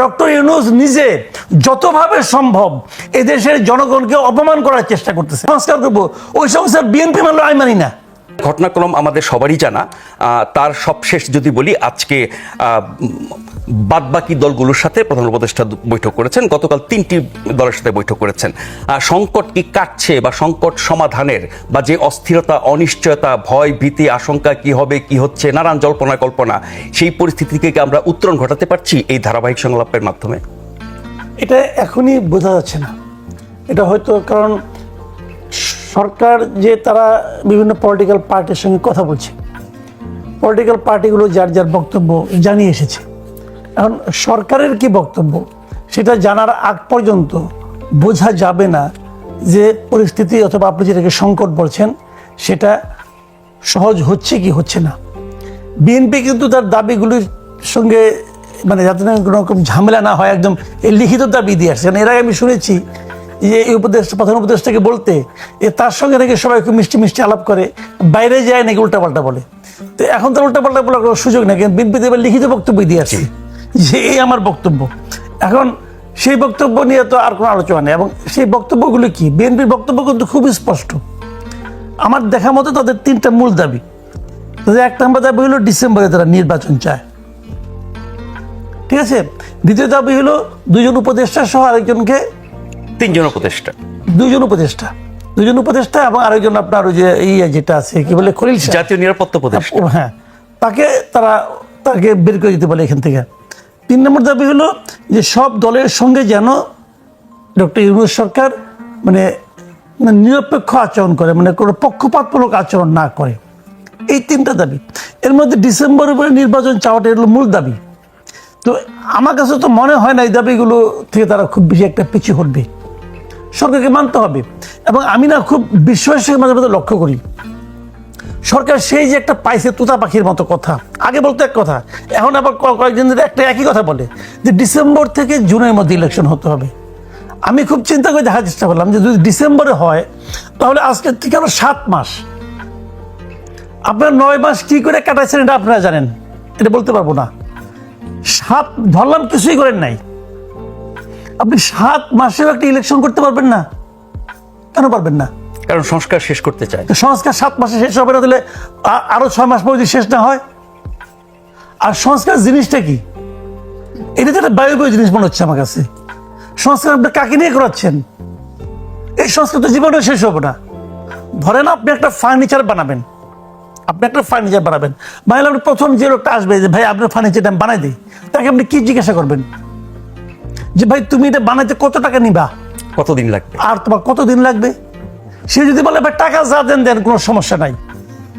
Doctor Yunus নিজে যতভাবে সম্ভব এদেশের জনগণকে অপমান করার চেষ্টা করতেছে। সংস্কার করব। ওই সমস্ত বিএনপি মানলো আমি মানি না। ঘটনাক্রম আমাদের সবারই জানা। তার সবশেষ যদি বলি, আজকে বাদ বাকি দলগুলোর সাথে প্রধান উপদেষ্টা বৈঠক করেছেন। গতকাল তিনটি দলের সাথে বৈঠক করেছেন। সংকট কি কাটছে বা সংকট সমাধানের বা যে অস্থিরতা, অনিশ্চয়তা, ভয়, ভীতি, আশঙ্কা কি হবে, কি হচ্ছে, নানান জল্পনা কল্পনা, সেই পরিস্থিতি থেকে আমরা উত্তরণ ঘটাতে পারছি এই ধারাবাহিক সংলাপের মাধ্যমে? এটা এখনই বোঝা যাচ্ছে না। এটা হয়তো কারণ সরকার যে তারা বিভিন্ন পলিটিক্যাল পার্টির সঙ্গে কথা বলছে। পলিটিক্যাল পার্টিগুলো যার যার বক্তব্য জানিয়ে এসেছে। এখন সরকারের কি বক্তব্য? সেটা জানার আগ পর্যন্ত বোঝা যাবে না যে পরিস্থিতি অথবা আপনি যেটাকে সংকট বলছেন, সেটা সহজ হচ্ছে কি হচ্ছে না। বিএনপি কিন্তু তার দাবিগুলির সঙ্গে মানে যাতে কোনো রকম ঝামেলা না হয়, একদম এই লিখিত দাবি দিয়ে আসছে। কারণ এর আগে আমি শুনেছি এই উপদেশ, প্রধান উপদেশটাকে বলতে, এ তার সঙ্গে নাকি সবাই খুব মিষ্টি মিষ্টি আলাপ করে, বাইরে যায় নাকি উল্টাপাল্টা বলে। তো এখন তার উল্টাপাল্টা বলার কোনো সুযোগ নেই, কিন্তু বিএনপি এবার লিখিত বক্তব্য দিয়ে আসছে যে এই আমার বক্তব্য। এখন সেই বক্তব্য নিয়ে তো আর কোনো আলোচনা নেই, এবং সেই বক্তব্যগুলো কি? বিএনপির বক্তব্য কিন্তু খুবই স্পষ্ট। আমার দেখা মতো তাদের তিনটা মূল দাবি। তাদের এক নম্বর দাবি হলো ডিসেম্বরে তারা নির্বাচন চায়। ঠিক আছে? দ্বিতীয় দাবি হলো দুজন উপদেষ্টা সহ আরেকজনকে তিনজন উপদেষ্টা। দুজন উপদেষ্টা। দুজন উপদেষ্টা এবং আরেকজন আপনার ওই যে ইয়ে যেটা আছে কি বলে খলিল। জাতীয় নিরাপত্তা উপদেষ্টা। হ্যাঁ। তাকে তারা তাকে বের করে দিতে বলে এখান থেকে। তিন নম্বর দাবি হলো যে সব দলের সঙ্গে যেন ডক্টর ইউনুস সরকার মানে মানে নিরপেক্ষ আচরণ করে মানে কোনো পক্ষপাতমূলক আচরণ না করে। এই তিনটা দাবি। এর মধ্যে ডিসেম্বর পরে নির্বাচন চাওয়াটা হলো মূল দাবি। তো আমার কাছে তো মনে হয় না এই দাবিগুলো থেকে তারা খুব বেশি একটা পিছিয়ে হটবে। সরকারকে মানতে হবে। এবং আমি না খুব বিশ্বাসের মাঝে মাঝে লক্ষ্য করি। সরকার সেই যে একটা পাইছে তুতা পাখির মতো কথা। আগে বলতো এক কথা, এখন আবার কয়েকদিন ধরে একটা একই কথা বলে যে ডিসেম্বর থেকে জুনের মধ্যে ইলেকশন হতে হবে। আমি খুব চিন্তা করে দেখার চেষ্টা করলাম যে যদি ডিসেম্বরে হয়, তাহলে আজকে থেকে আরও সাত মাস? আপনার নয় মাস কি করে কাটাইছেন এটা আপনারা জানেন। এটা বলতে পারব না। সাত ধরলাম কিছুই করেন নাই। আপনি সাত মাসেও একটা ইলেকশন করতে পারবেন না। কেন পারবেন না? কারণ সংস্কার শেষ করতে চায়। সংস্কার সাত মাসে শেষ হবে না তাহলে আরও ছয় মাস পর যদি শেষ না হয়। আর সংস্কার জিনিসটা কি? এটা তো একটা বায়ু জিনিস মনে হচ্ছে আমার কাছে। সংস্কার আপনি কাকে নিয়ে করাচ্ছেন? এই সংস্কার তো জীবনে শেষ হবে না। ধরেন আপনি একটা ফার্নিচার বানাবেন। আপনি একটা ফার্নিচার বানাবেন। বানালে আপনি প্রথম যে লোকটা আসবে যে ভাই আপনার ফার্নিচারটা আমি বানাই দিই। তাকে আপনি কি জিজ্ঞাসা করবেন? যে ভাই তুমি এটা বানাইতে কত টাকা নিবা? কতদিন লাগবে? আর তোমার কতদিন লাগবে? সে যদি বলে ভাই টাকা যা দেন দেন কোনো সমস্যা নাই।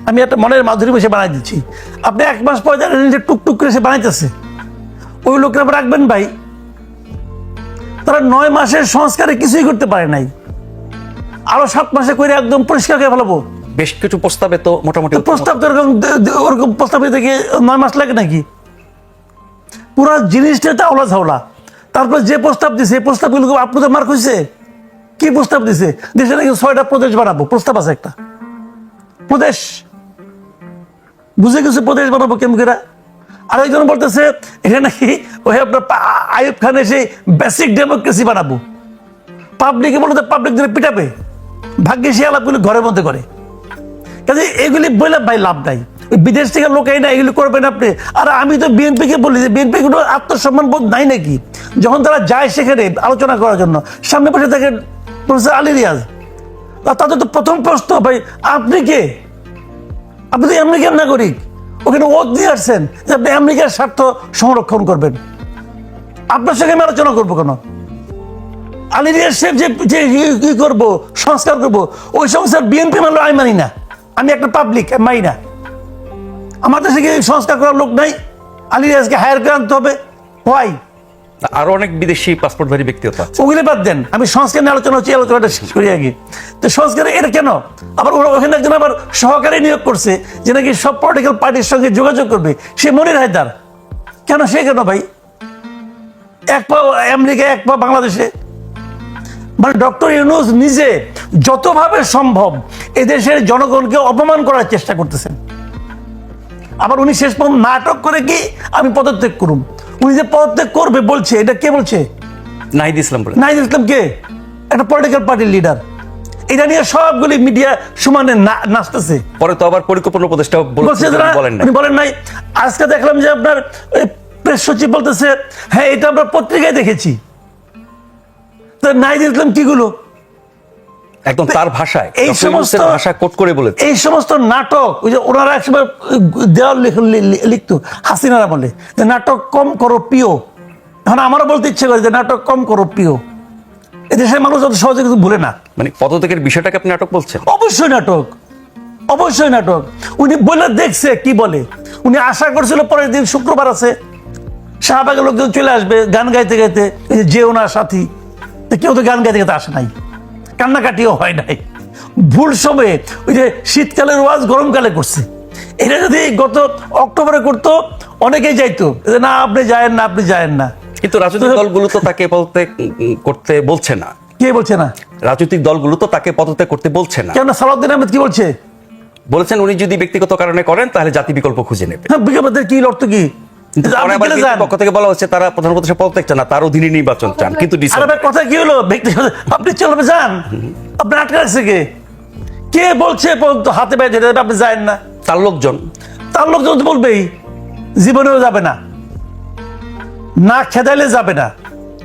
আমি একটা মনের মাধুরী বসে বানাই দিচ্ছি। আপনি এক মাস পরে জানেন যে টুকটুক করে সে বানাইতেছে। ওই লোকের আবার রাখবেন ভাই। তারা নয় মাসের সংস্কারে কিছুই করতে পারে নাই। আরও সাত মাসে করে একদম পরিষ্কার করে ফেলাবো। বেশ কিছু প্রস্তাবে তো মোটামুটি প্রস্তাব তো দে- ওরকম প্রস্তাবে থেকে নয় মাস লাগে নাকি? পুরো জিনিসটা চাওলা ঝাওলা। তারপর যে প্রস্তাব দিছে এই প্রস্তাবগুলো আপনাদের মার্ক হয়েছে কি প্রস্তাব দিছে? দেশে নাকি ছয়টা প্রদেশ বানাবো? প্রস্তাব আছে একটা। প্রদেশ। বুঝে গেছে প্রদেশ বানাবো কেমকেরা আরেকজন বলতেছে এখানে নাকি ওই আপনার আইয়ুব খান এসে বেসিক ডেমোক্রেসি বানাবো। পাবলিকে বলতে পাবলিক দিনে পিটাবে। ভাগ্যে সে আলাপগুলো ঘরের মধ্যে করে। কাজে এগুলি বলে ভাই লাভ নাই। বিদেশ থেকে লোক এই না এগুলি করবেন আপনি। আর আমি তো বিএনপি কে বলি যে, বিএনপি কোনো আত্মসম্মান বোধ নাই নাকি? যখন তারা যায় সেখানে আলোচনা করার জন্য। সামনে বসে থাকে প্রফেসর আলী রিয়াজ। তাদের তো প্রথম প্রশ্ন, ভাই, আপনি কে? আপনি তো আমেরিকার নাগরিক। ওখানে ওত দিয়ে আসছেন যে, আপনি আমেরিকার স্বার্থ সংরক্ষণ করবেন। আপনার সঙ্গে আমি আলোচনা করব কেন? আলী রিয়াজ সাহেব যে যে ই করব, সংস্কার করব, ওই সংস্কার বিএনপি মানলো আমি মানি না। আমি একটা পাবলিক মানি না। আমার দেশে কি সংস্কার করার লোক নাই? আলী রিয়াজকে হায়ার করে আনতে হবে। হোয়াই আরও অনেক বিদেশি পাসপোর্টধারী ব্যক্তিগত আছে। ওগুলি বাদ দেন। আমি সংস্কার নিয়ে আলোচনা হচ্ছে আলোচনাটা শেষ করি আগে। তো সংস্কার এটা কেন? আবার ওরা ওখানে একজন আবার সহকারী নিয়োগ করছে যে নাকি সব পলিটিক্যাল পার্টির সঙ্গে যোগাযোগ করবে। সে মনির হায়দার। কেন সে কেন ভাই? এক পা আমেরিকা এক পা বাংলাদেশে। মানে ডক্টর ইউনুস নিজে যতভাবে সম্ভব এদেশের জনগণকে অপমান করার চেষ্টা করতেছেন। আবার উনি শেষ পর্যন্ত নাটক করে কি আমি পদত্যাগ করুম? উনি যে পদত্যাগ করবে বলছে এটা কে বলছে? নাহিদ ইসলাম বলে নাহিদ ইসলাম কে? একটা পলিটিক্যাল পার্টির লিডার এটা নিয়ে সবগুলি মিডিয়া সমানে নাচতেছে। পরে তো আবার পরিকল্পনা উপদেষ্টা বলেন উনি বলেন নাই। আজকে দেখলাম যে আপনার প্রেস সচিব বলতেছে হ্যাঁ এটা আমরা পত্রিকায় দেখেছি। তো নাহিদ ইসলাম কিগুলো একদম তার ভাষায় এই সমস্ত- ভাষা কোট করে বলে এই সমস্ত নাটক ওই যে ওনারা একসময় দেওয়াল লিখতো হাসিনারা বলে যে নাটক কম করো প্রিয়। এখন আমারও বলতে ইচ্ছে করে যে নাটক কম করো প্রিয়। এদেশের মানুষ অত সহজে কিছু ভুলে না। মানে পদত্যাগের বিষয়টাকে আপনি নাটক বলছেন? অবশ্যই নাটক অবশ্যই নাটক। উনি বলে দেখছে কি বলে। উনি আশা করছিল পরের দিন শুক্রবার আছে। শাহবাগের লোকজন চলে আসবে গান গাইতে গাইতে যে যেও না সাথী। কেউ তো গান গাইতে গাইতে আসে নাই। কান্নাকাটিও হয় নাই। ভুল সময়ে ওই যে শীতকালের ওয়াজ গরমকালে করছে। এটা যদি গত অক্টোবরে করতো অনেকেই যাইতো। না আপনি যায়েন না আপনি যায়েন না। কিন্তু রাজনৈতিক দলগুলো তো তাকে পদত্যাগ উম, করতে বলছে না। কে বলছে না? রাজনৈতিক দলগুলো তো তাকে পদত্যাগ করতে বলছে না। কেন? সালাউদ্দিন আহমেদ কি বলছে? বলেছেন উনি যদি ব্যক্তিগত কারণে করেন তাহলে জাতি বিকল্প খুঁজে নেবে। হ্যাঁ বিজ্ঞাপনদের কি অর্থ কি? কিন্তু পরে আপনি আবার গেলে বিএনপির যান। পক্ষ থেকে বলা হচ্ছে তারা প্রধান উপদেষ্টা পদত্যাগ চান না তার অধীনে নির্বাচন চান। কিন্তু কথা কি হলো? ব্যক্তিগত আপনি চলবে যান। আপনি আটকে রাখছে কে? কে বলছে হাতে পায়ে আপনি যায়েন না। তার লোকজন। তার লোকজন তো বলবেই জীবনেও যাবে না। না খেদাইলে যাবে না।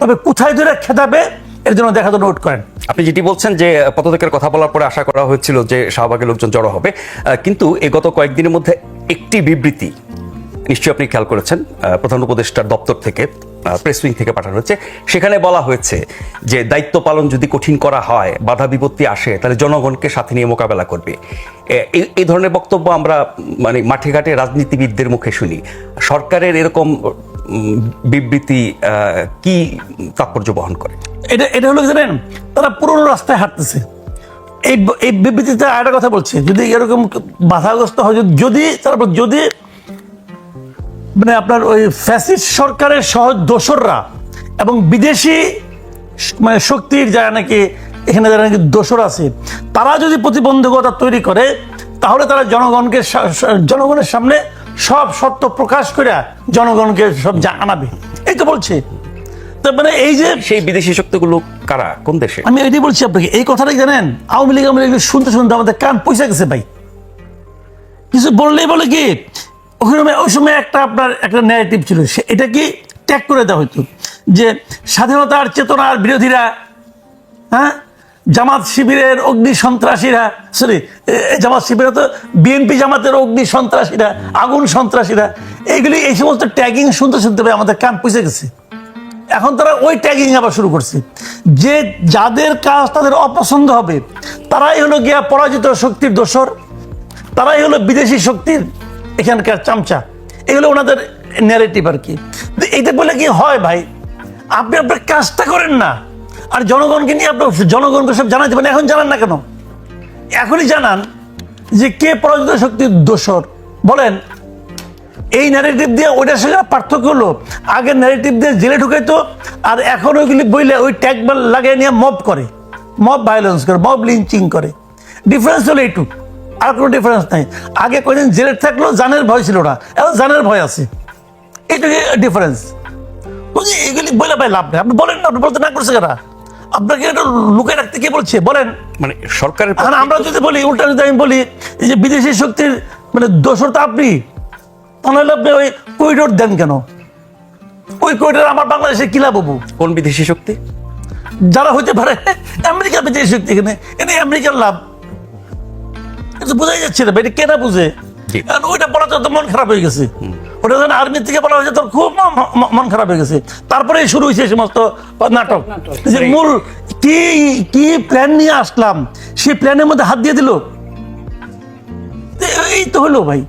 তবে কোথায় ধরে খেদাবে? এর জন্য দেখা তো নোট করেন। আপনি যেটি বলছেন যে পদত্যাগের কথা বলার পরে আশা করা হয়েছিল যে শাহবাগের লোকজন জড়ো হবে আহ, কিন্তু এই গত কয়েকদিনের মধ্যে একটি বিবৃতি নিশ্চয়ই আপনি খেয়াল করেছেন প্রধান উপদেষ্টার দপ্তর থেকে প্রেস উইং থেকে পাঠানো হয়েছে। সেখানে বলা হয়েছে যে, দায়িত্ব পালন যদি কঠিন করা হয়, বাধা বিপত্তি আসে, তাহলে জনগণকে সাথে নিয়ে মোকাবেলা করবে। এই- ধরনের বক্তব্য আমরা মানে মাঠে ঘাটে রাজনীতিবিদদের মুখে শুনি। সরকারের এরকম বিবৃতি কি তাৎপর্য বহন করে? এটা এটা হলো জানেন? তারা পুরনো রাস্তায় হাঁটতেছে। এই এই বিবৃতিতে আরেকটা কথা বলছে, যদি এরকম বাধাগ্রস্ত হয়, যদি তারপর যদি মানে আপনার ওই ফ্যাসিস্ট সরকারের সহজ দোসররা এবং বিদেশি মানে শক্তির যারা নাকি এখানে যারা নাকি দোসর আছে তারা যদি প্রতিবন্ধকতা তৈরি করে তাহলে তারা জনগণকে জনগণের সামনে সব সত্য প্রকাশ করে জনগণকে সব জানাবে এই তো বলছে। তার মানে এই যে সেই বিদেশি শক্তিগুলো কারা? কোন দেশে? আমি এটাই বলছি আপনাকে এই কথাটাই জানেন? আওয়ামী লীগ আওয়ামী লীগ শুনতে শুনতে আমাদের কান পয়সা গেছে ভাই। কিছু বললেই বলে কি? ওখানে ওই সময় একটা আপনার একটা ন্যারেটিভ ছিল, সে এটা কি ত্যাগ করে দেওয়া হতো যে স্বাধীনতার চেতনার বিরোধীরা হ্যাঁ? জামাত শিবিরের অগ্নি সন্ত্রাসীরা সরি জামাত শিবিরে তো বিএনপি জামাতের অগ্নি সন্ত্রাসীরা, আগুন সন্ত্রাসীরা, এইগুলি এই সমস্ত ট্যাগিং শুনতে শুনতে ভাই আমাদের কান পুষে গেছে। এখন তারা ওই ট্যাগিং আবার শুরু করছে। যে যাদের কাজ তাদের অপছন্দ হবে, তারাই হলো গিয়া পরাজিত শক্তির দোসর তারাই হলো বিদেশি শক্তির এখানকার চামচা, এগুলো ওনাদের ন্যারেটিভ আর কি। এইটা বলে কি হয় ভাই, আপনি আপনার কাজটা করেন না, আর জনগণকে নিয়ে আপনার জনগণকে সব জানাতে পারেন। এখন জানান না কেন? এখনই জানান যে কে পরাজিত শক্তির দোষর। বলেন, এই ন্যারেটিভ দিয়ে ওইটার সঙ্গে পার্থক্য হলো। আগের ন্যারেটিভ দিয়ে জেলে ঢুকাইতো, আর এখন ওইগুলি বইলে ওই ট্যাগ লাগিয়ে নিয়ে মব করে। মব ভায়োলেন্স করে মব লিঞ্চিং করে। ডিফারেন্স হলো এইটু আর কোনো ডিফারেন্স নাই। আগে কয়দিন জেলে থাকল জানের ভয় ছিল না। এখন জানের ভয় আছে। এইটুকু ডিফারেন্স বুঝলি এগুলি বলে ভাই লাভ নেই। আপনি বলেন না আপনি বলতে না করছে কেনা? আপনাকে এটা লুকিয়ে রাখতে কে বলছে? বলেন। মানে সরকারের আমরা যদি বলি উল্টা যদি আমি বলি এই যে বিদেশি শক্তির মানে দোষর তো আপনি তাহলে আপনি ওই করিডোর দেন কেন? ওই করিডোর আমার বাংলাদেশে কি লাভ হব? কোন বিদেশি শক্তি? যারা হইতে পারে আমেরিকা বিদেশি শক্তি এখানে। এনে আমেরিকার লাভ। কিন্তু বোঝাই যাচ্ছে না এটা কেনা বুঝে। কারণ ওইটা বলা তো মন খারাপ হয়ে গেছে। ওটা যখন আর্মি থেকে বলা হয়েছে তোর খুব মন খারাপ হয়ে গেছে। তারপরে শুরু হয়েছে সমস্ত নাটক। যে মূল কি কি প্ল্যান নিয়ে আসলাম সেই প্ল্যানের মধ্যে হাত দিয়ে দিল। এই তো হলো ভাই।